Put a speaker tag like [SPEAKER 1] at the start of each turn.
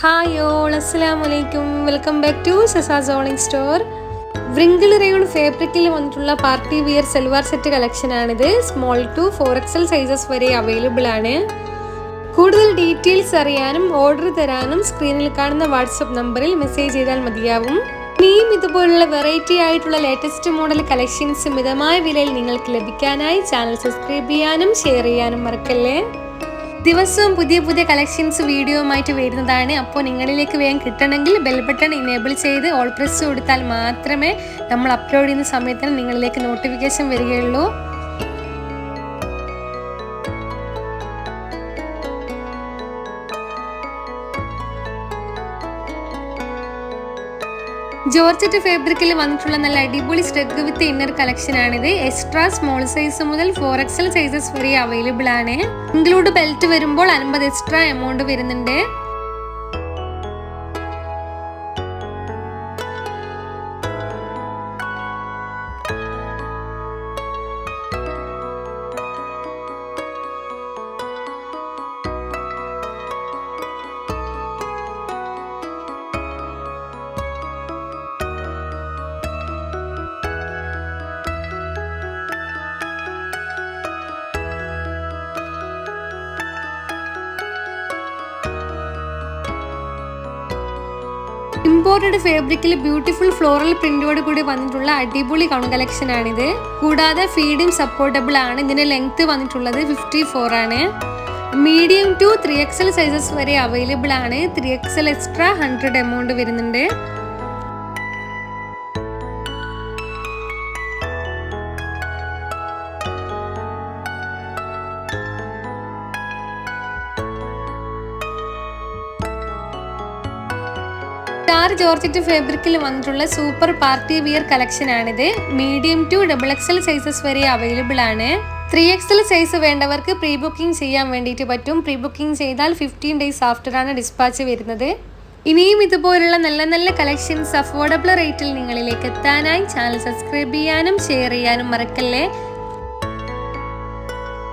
[SPEAKER 1] Hi all അസ്സലാമു അലൈക്കും welcome back to സസാ സോണിംഗ് സ്റ്റോർ വ്രിങ്കിൾ റയോൺ ഫാബ്രിക്കിൽ വന്നിട്ടുള്ള party wear salwar set collection ആണിത് small to four XL sizes വരെ അവൈലബിൾ ആണ് കൂടുതൽ ഡീറ്റെയിൽസ് അറിയാനും ഓർഡർ തരാനും സ്ക്രീനിൽ കാണുന്ന വാട്സപ്പ് നമ്പറിൽ മെസ്സേജ് ചെയ്താൽ മതിയാവും. ഇനിയും ഇതുപോലുള്ള വെറൈറ്റി ആയിട്ടുള്ള ലേറ്റസ്റ്റ് മോഡൽ കളക്ഷൻസ് മിതമായ വിലയിൽ നിങ്ങൾക്ക് ലഭിക്കാനായി ചാനൽ സബ്സ്ക്രൈബ് ചെയ്യാനും ഷെയർ ചെയ്യാനും മറക്കല്ലേ? ദിവസവും പുതിയ പുതിയ കളക്ഷൻസ് വീഡിയോയുമായിട്ട് വരുന്നതാണ്. അപ്പോൾ നിങ്ങളിലേക്ക് വേഗം കിട്ടണമെങ്കിൽ ബെൽ ബട്ടൺ ഇനേബിൾ ചെയ്ത് ഓൾ പ്രസ് കൊടുത്താൽ മാത്രമേ നമ്മൾ അപ്ലോഡ് ചെയ്യുന്ന സമയത്തിന് നിങ്ങളിലേക്ക് നോട്ടിഫിക്കേഷൻ വരികയുള്ളൂ. ജോർജറ്റ് ഫാബ്രിക്കിൽ വന്നിട്ടുള്ള നല്ല അടിപൊളി സ്റ്റെഗ് വിത്ത് ഇന്നർ കളക്ഷൻ ആണിത്. എക്സ്ട്രാ സ്മോൾ സൈസ് മുതൽ ഫോർ എക്സൽ സൈസസ് വരെ അവൈലബിൾ ആണ്. ഇൻക്ലൂഡ് ബെൽറ്റ് വരുമ്പോൾ അൻപത് എക്സ്ട്രാ എമൗണ്ട് വരുന്നുണ്ട്. ഇമ്പോർട്ടഡ് ഫാബ്രിക്കിൽ ബ്യൂട്ടിഫുൾ ഫ്ലോറൽ പ്രിന്റോട് കൂടി വന്നിട്ടുള്ള അടിപൊളി കൗൺ കളക്ഷൻ ആണിത്. കൂടാതെ ഫീഡിങ് സപ്പോർട്ടബിൾ ആണ്. ഇതിന്റെ ലെങ്ത് വന്നിട്ടുള്ളത് ഫിഫ്റ്റി ഫോർ ആണ് medium to three XL sizes വരെ അവൈലബിൾ ആണ്. Three XL extra hundred amount വരുന്നുണ്ട്. സ്റ്റാർ ജോർജറ്റ് ഫാബ്രിക്കിൽ വന്നിട്ടുള്ള സൂപ്പർ പാർട്ടി വിയർ കളക്ഷൻ ആണിത്. Medium to double XL sizes വരെ അവൈലബിൾ ആണ്. ത്രീ എക്സൽ സൈസ് വേണ്ടവർക്ക് പ്രീ ബുക്കിംഗ് ചെയ്യാൻ വേണ്ടിയിട്ട് പറ്റും. പ്രീ ബുക്കിംഗ് ചെയ്താൽ ഫിഫ്റ്റീൻ ഡേയ്സ് ആഫ്റ്റർ ആണ് ഡിസ്പാച്ച് വരുന്നത്. ഇനിയും ഇതുപോലുള്ള നല്ല നല്ല കളക്ഷൻസ് അഫോർഡബിൾ റേറ്റിൽ നിങ്ങളിലേക്ക് എത്താനായി ചാനൽ സബ്സ്ക്രൈബ് ചെയ്യാനും ഷെയർ ചെയ്യാനും മറക്കല്ലേ?